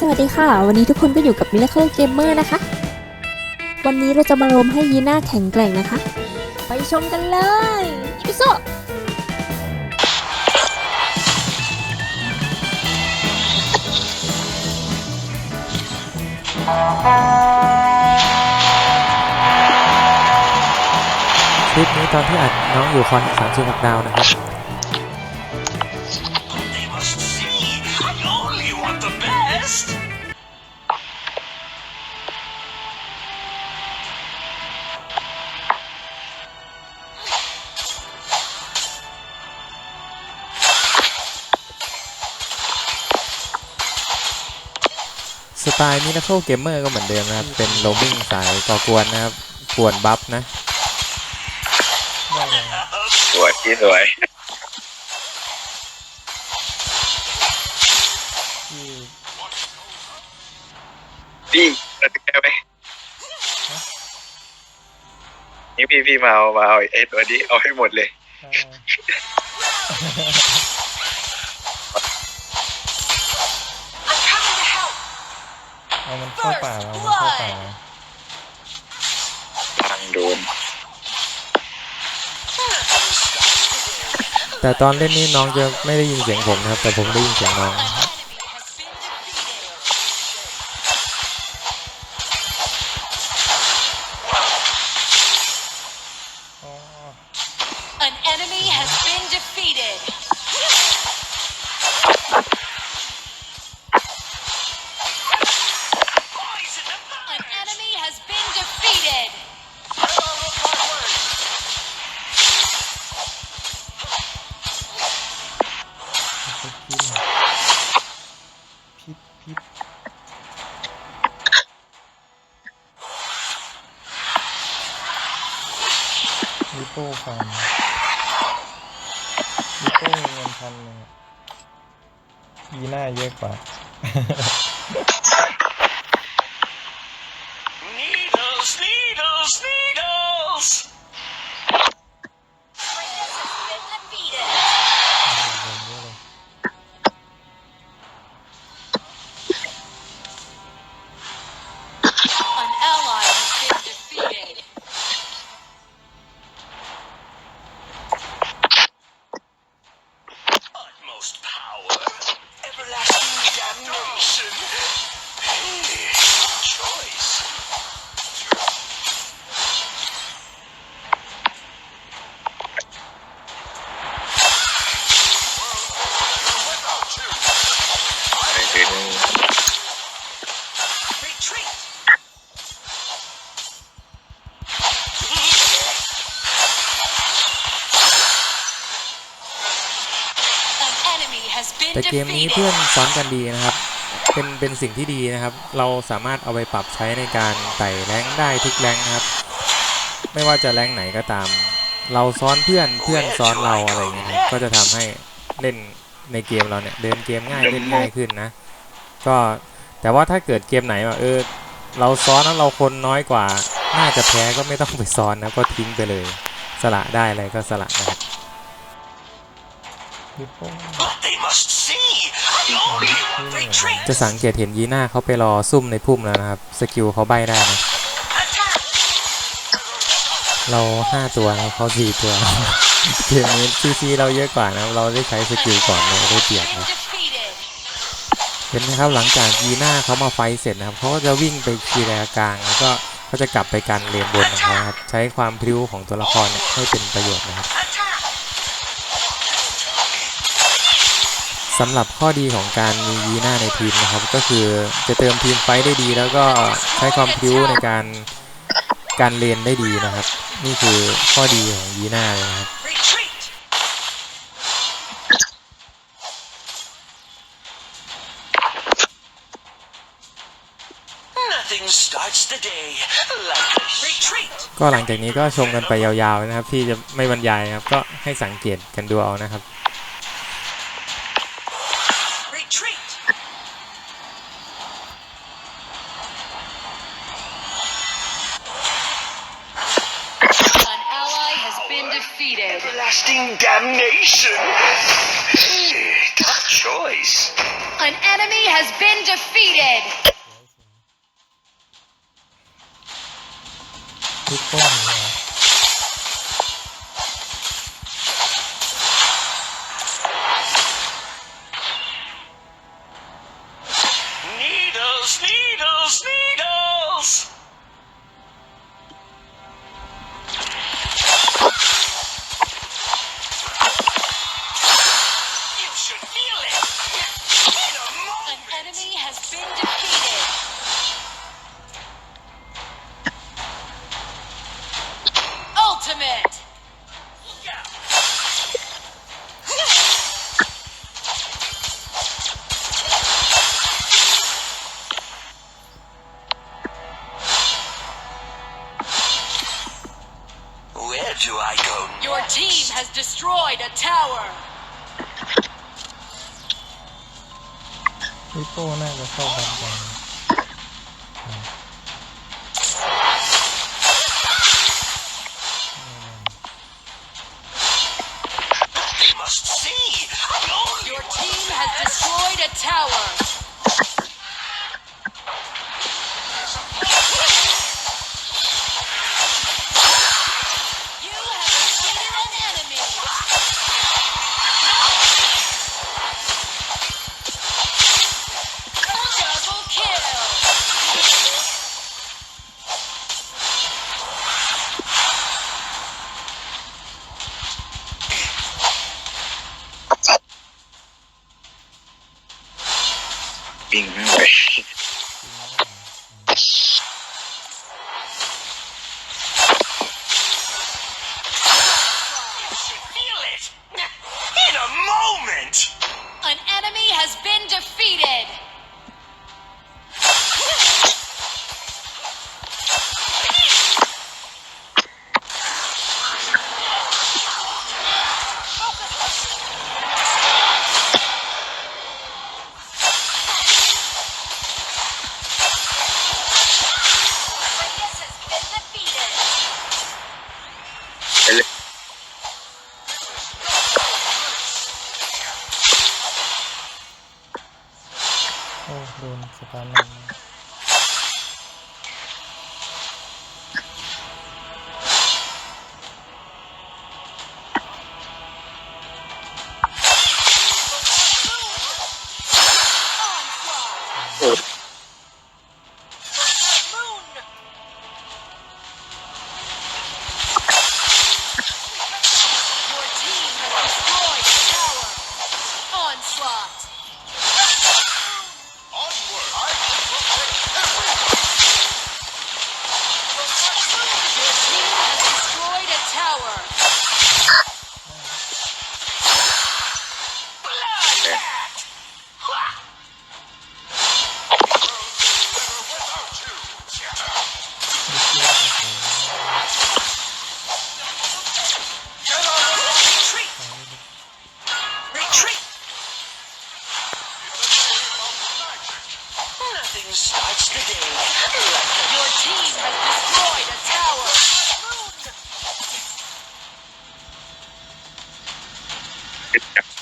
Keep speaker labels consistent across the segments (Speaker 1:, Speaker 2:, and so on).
Speaker 1: สวัสดีค่ะ วันนี้ทุกคนก็อยู่กับ Miracle Gamer นะคะ วันนี้เราจะมารวมให้ยีน่าแข็งแกร่งนะคะ ไปชมกันเลยอิโซ
Speaker 2: คลิปนี้ตอนที่อัดน้องอยู่คอนสามสิบหกดาวนะครับ ไตล์มินาเคิลเกมเมอร์ก็เหมือนเดิมนะครับ เป็นโรมิ่งสายก่อกวนนะครับกวนบัฟนะ
Speaker 3: สวยพี่สวยพี่เราจะแก้ไหมนี่พี่พี่มาเอามาเอาไอ้ตัวนี้เอาให้หมดเลย
Speaker 2: เอามันเข้าป่าเอามันเข้าป่า
Speaker 3: ทางโดน
Speaker 2: แต่ตอนเล่นนี่น้องจะไม่ได้ยินเสียงผมนะครับ แต่ผมได้ยินเสียงน้อง พิษลิโป้ฟันลิโป้มีเงินพันหนึ่งยีหน้าเยอะกว่า แต่เกมนี้
Speaker 4: defeated.
Speaker 2: เพื่อนซ้อนกันดีนะครับ เป็นเป็นสิ่งที่ดีนะครับ เราสามารถเอาไปปรับใช้ในการไต่แรงค์ได้ทุกแรงค์นะครับ ไม่ว่าจะแรงค์ไหนก็ตาม เราซ้อนเพื่อนเพื่อนซ้อนเราอะไรอย่างเงี้ยนะครับก็จะทำให้เล่นในเกมเราเนี่ยเดินเกมง่ายเล่นง่ายขึ้นนะ ก็แต่ว่าถ้าเกิดเกมไหนว่าเออเราซ้อนแล้วเราคนน้อยกว่า น่าจะแพ้ก็ไม่ต้องไปซ้อนนะก็ทิ้งไปเลย สละได้อะไรก็สละนะครับ
Speaker 5: But they must see I only want retreat.
Speaker 2: จะสังเกตเห็นยีน่าเขาไปรอซุ่มในพุ่มแล้วนะครับ สกิลเขาใบได้นะ
Speaker 5: Attack.
Speaker 2: เราห้าตัวนะครับเขาสี่ตัวเกมนี้ซีซีเราเยอะกว่านะครับเราได้ใช้สกิลก่อนเราได้เปรียบ
Speaker 4: Been
Speaker 2: นะ
Speaker 4: defeated.
Speaker 2: เห็นไหมครับหลังจากยีน่าเขามาไฟท์เสร็จนะครับเขาก็จะวิ่งไปคีแรกลางแล้วก็เขาจะกลับไปกันเลนบนของเขาครับใช้ความพริ้วของตัวละครเนี่ยให้เป็นประโยชน์นะครับ สำหรับข้อดีของการมียีน่าในทีมนะครับ ก็คือจะเติมทีมไฟท์ได้ดี แล้วก็ใช้ความพริ้วในการการเลนได้ดีนะครับ นี่คือข้อดีของยีน่าเลยนะครับ
Speaker 5: Retreat. Nothing starts the day like a retreat.
Speaker 2: ก็หลังจากนี้ก็ชมกันไปยาวๆนะครับ ที่จะไม่บรรยายนะครับ ก็ให้สังเกตกันดูเอานะครับ
Speaker 4: defeated. Good point,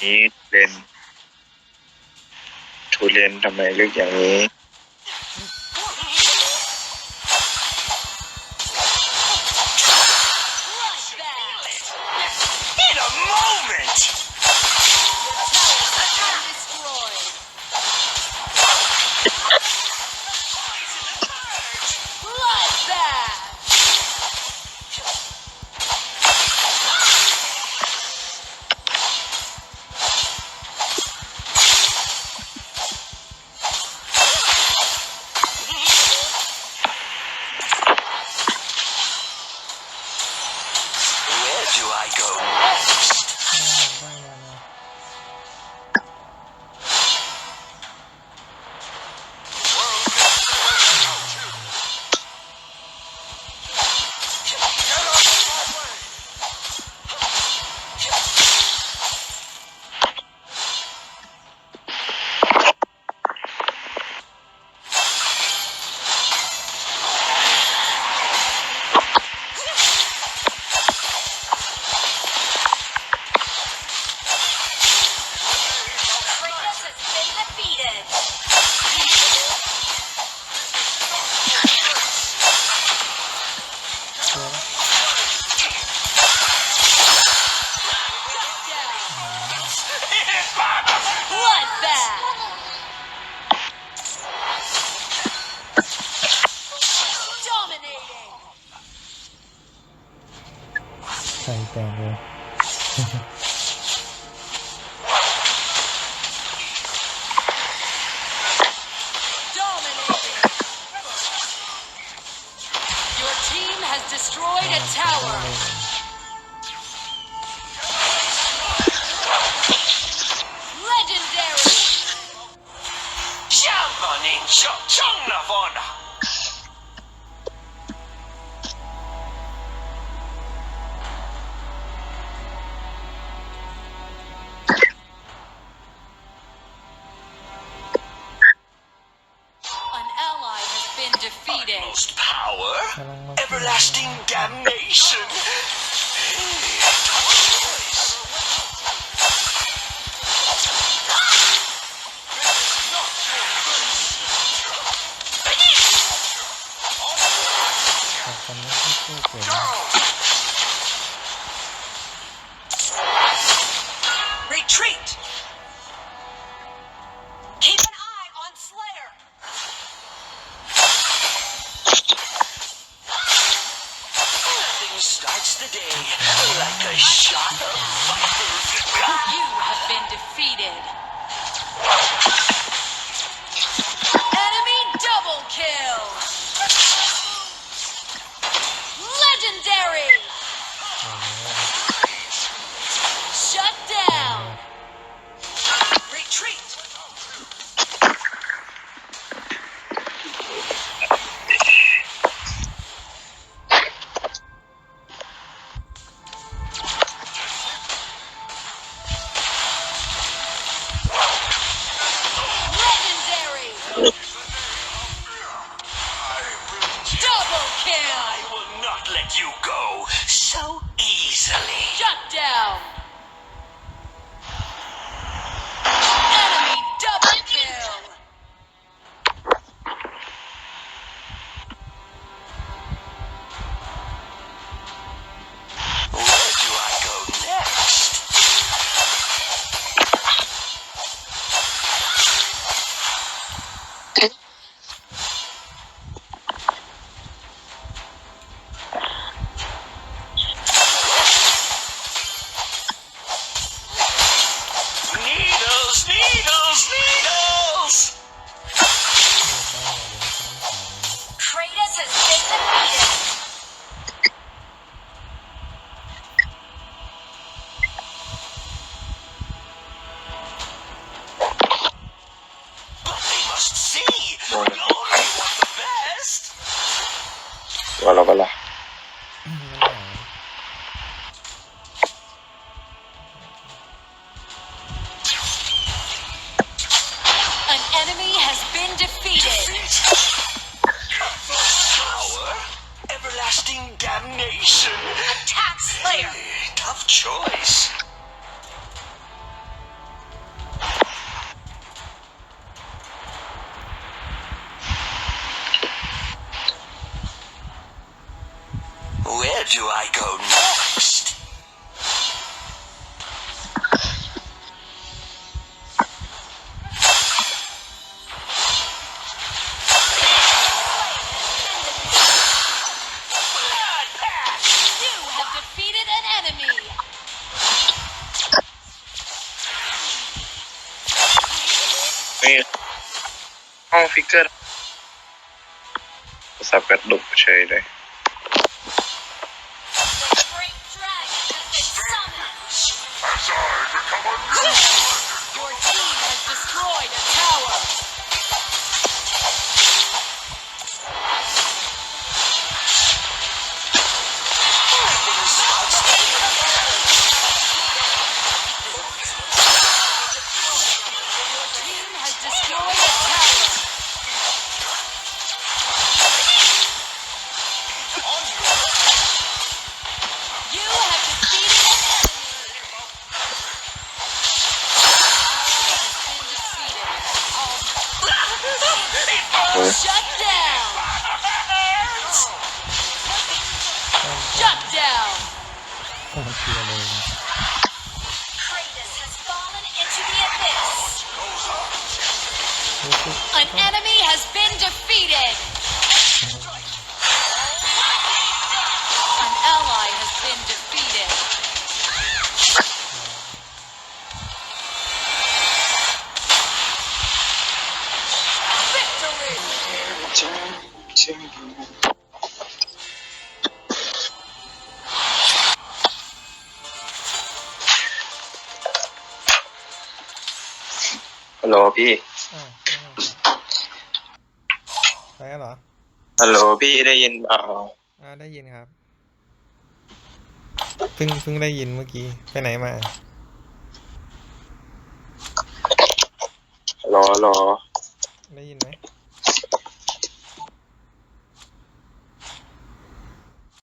Speaker 4: นี้เลน
Speaker 5: ทูเรียนทำไมเลือกอย่างนี้
Speaker 6: destroyed
Speaker 4: a tower.
Speaker 5: Power, everlasting damnation. Action!
Speaker 4: Attack Slayer!
Speaker 5: Tough choice.
Speaker 3: ห้องฟิกเกอร์สับกระดุกเฉยเลย
Speaker 4: Shut down. Kratos has fallen into the abyss. An enemy has been defeated.
Speaker 3: ฮัลโหลพี่
Speaker 7: อ้าวไปแล้วเหรอ
Speaker 3: ฮัลโหลพี่ได้ยินเปล่า
Speaker 7: อ่าได้ยินครับ เพิ่งเพิ่งได้ยินเมื่อกี้ ไปไหนมา
Speaker 3: ฮัลโหลฮัลโหล
Speaker 7: ได้ยินไหม